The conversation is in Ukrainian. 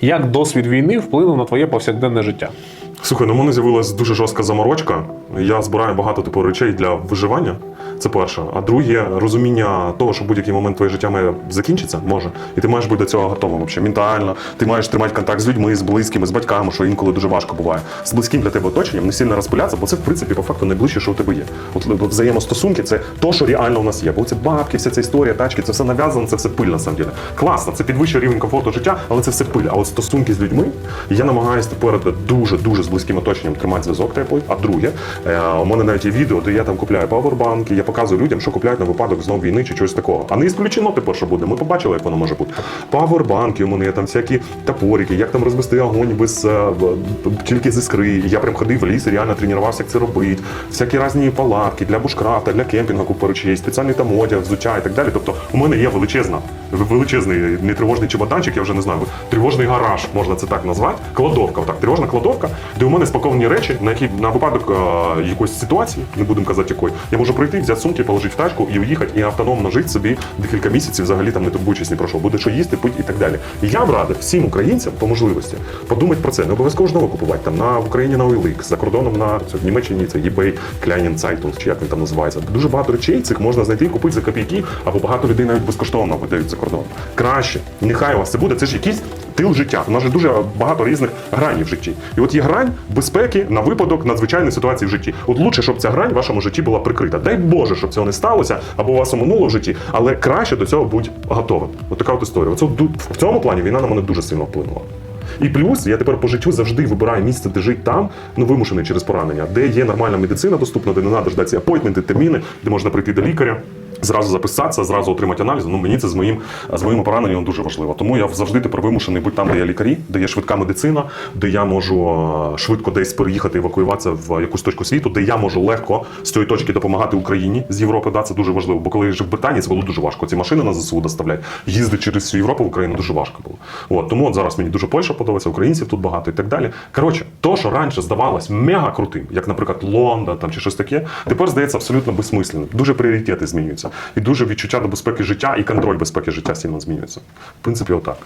Як досвід війни вплинув на твоє повсякденне життя? Слухай, ну в мене з'явилася дуже жорстка заморочка. Я збираю багато типу речей для виживання. Це перше. А друге, розуміння того, що будь-який момент твоє життя має закінчитися, може, і ти маєш бути до цього готовим. Взагалі, ментально. Ти маєш тримати контакт з людьми, з близькими, з батьками, що інколи дуже важко буває. З близьким для тебе оточенням не сильно розпилятися, бо це в принципі по факту найближче, що у тебе є. От взаємостосунки це то, що реально у нас є. Бо це бабки, вся ця історія, тачки, це все нав'язано, це все пиль на самом деле. Класно, це підвищує рівень комфорту життя, але це все пиль. А от стосунки з людьми, я намагаюся тепер дуже дуже з близьким оточенням тримати зв'язок теплий. А друге, е, у мене навіть є відео, де я там купляю павербанки, я показую людям, що купляють на випадок знов війни чи чогось такого. А не ісключено тепер, що буде. Ми побачили, як воно може бути. Павербанки у мене є там всякі топорики, як там розвести огонь без е, тільки з іскри. Я прям ходив в ліс реально тренувався, як це робити. Всякі різні палатки для бушкрафта, для кемпінгу купа речей, спеціальний там одяг, взуття і так далі. Тобто у мене є величезна, величезний не тривожний чемоданчик, я вже не знаю, тривожний гараж, можна це так назвати. Кладовка, так, тривожна кладовка, де у мене спаковані речі, на які на випадок е, якоїсь ситуації, не будемо казати якої, я можу прийти, взяти сумки, положити в тачку і уїхати, і автономно жити собі декілька місяців, взагалі там не турбуючись ні про що, буде що їсти, пити і так далі. І я б радив всім українцям по можливості подумати про це. Не обов'язково ж нове купувати там на Україні на OLX, за кордоном на це, в Німеччині це eBay, Kleinen Zeitung, чи як він там називається. Дуже багато речей цих можна знайти і купити за копійки, або багато людей навіть безкоштовно видають за кордон. Краще, нехай у вас це буде. Це ж якийсь тил життя. У нас же дуже багато різних гранів в житті. І от є грань безпеки на випадок надзвичайної ситуації в житті. От лучше, щоб ця грань в вашому житті була прикрита. Дай Боже, щоб цього не сталося, або у вас оминуло в житті, але краще до цього будь готовим. От така от історія. Оце в цьому плані війна на мене дуже сильно вплинула. І плюс я тепер по життю завжди вибираю місце, де жити там, ну вимушений через поранення, де є нормальна медицина доступна, де не треба ждати апойтменти, терміни, де можна прийти до лікаря. Зразу записатися, зразу отримати аналізи. Ну мені це з моїм з моїм пораненням дуже важливо. Тому я завжди тепер вимушений бути там, де є лікарі, де є швидка медицина, де я можу е, швидко десь переїхати, евакуюватися в якусь точку світу, де я можу легко з цієї точки допомагати Україні з Європи. Да, це дуже важливо. Бо коли я жив в Британії, це було дуже важко. Ці машини на ЗСУ доставляють. Їздити через всю Європу в Україну дуже важко було. От тому от зараз мені дуже Польща подобається, українців тут багато і так далі. Коротше, то, що раніше здавалось мега крутим, як, наприклад, Лондон там чи щось таке, тепер здається абсолютно безсмисленним. Дуже пріоритети змінюються, і дуже відчуття до безпеки життя і контроль безпеки життя сильно змінюється. В принципі, отак.